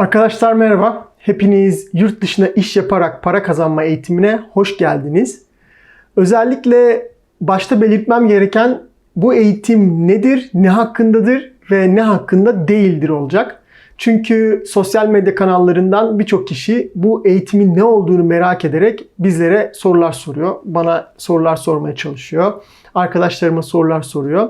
Arkadaşlar merhaba. Hepiniz yurt dışına iş yaparak para kazanma eğitimine hoş geldiniz. Özellikle başta belirtmem gereken bu eğitim nedir, ne hakkındadır ve ne hakkında değildir olacak. Çünkü sosyal medya kanallarından birçok kişi bu eğitimin ne olduğunu merak ederek bizlere sorular soruyor. Bana sorular sormaya çalışıyor. Arkadaşlarıma sorular soruyor.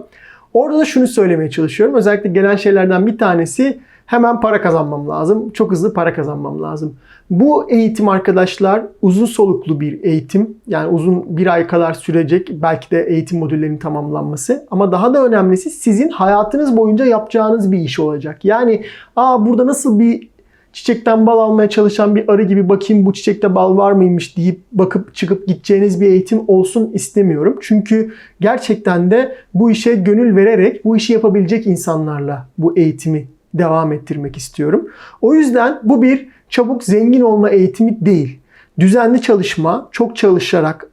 Orada da şunu söylemeye çalışıyorum. Özellikle gelen şeylerden bir tanesi hemen para kazanmam lazım. Çok hızlı para kazanmam lazım. Bu eğitim arkadaşlar uzun soluklu bir eğitim. Yani uzun bir ay kadar sürecek belki de eğitim modüllerinin tamamlanması. Ama daha da önemlisi sizin hayatınız boyunca yapacağınız bir iş olacak. Yani aa burada nasıl bir çiçekten bal almaya çalışan bir arı gibi bakayım bu çiçekte bal var mıymış deyip bakıp çıkıp gideceğiniz bir eğitim olsun istemiyorum. Çünkü gerçekten de bu işe gönül vererek bu işi yapabilecek insanlarla bu eğitimi devam ettirmek istiyorum. O yüzden bu bir çabuk zengin olma eğitimi değil. Düzenli çalışma, çok çalışarak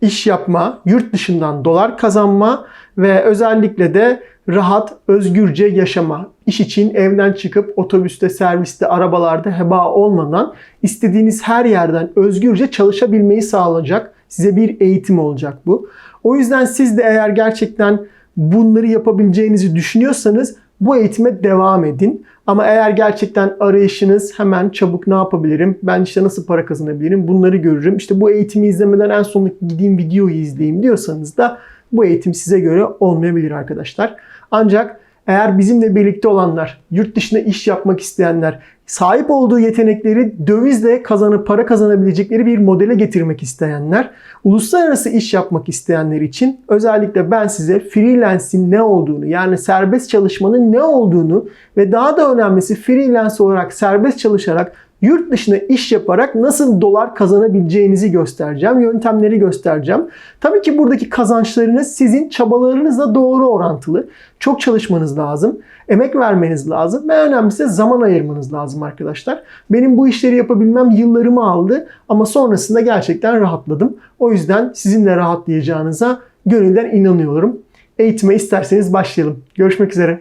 iş yapma, yurt dışından dolar kazanma ve özellikle de rahat, özgürce yaşama. İş için evden çıkıp otobüste, serviste, arabalarda heba olmadan istediğiniz her yerden özgürce çalışabilmeyi sağlayacak size bir eğitim olacak bu. O yüzden siz de eğer gerçekten bunları yapabileceğinizi düşünüyorsanız bu eğitime devam edin. Ama eğer gerçekten arayışınız hemen çabuk ne yapabilirim, ben işte nasıl para kazanabilirim bunları görürüm. İşte bu eğitimi izlemeden en son gideyim videoyu izleyeyim diyorsanız da bu eğitim size göre olmayabilir arkadaşlar. Ancak eğer bizimle birlikte olanlar, yurt dışında iş yapmak isteyenler, sahip olduğu yetenekleri dövizle kazanıp para kazanabilecekleri bir modele getirmek isteyenler, uluslararası iş yapmak isteyenler için özellikle ben size freelance'in ne olduğunu, yani serbest çalışmanın ne olduğunu ve daha da önemlisi freelance olarak serbest çalışarak yurt dışına iş yaparak nasıl dolar kazanabileceğinizi göstereceğim. Yöntemleri göstereceğim. Tabii ki buradaki kazançlarınız sizin çabalarınızla doğru orantılı. Çok çalışmanız lazım. Emek vermeniz lazım ve önemlisi zaman ayırmanız lazım arkadaşlar. Benim bu işleri yapabilmem yıllarımı aldı ama sonrasında gerçekten rahatladım. O yüzden sizin de rahatlayacağınıza gönülden inanıyorum. Eğitime isterseniz başlayalım. Görüşmek üzere.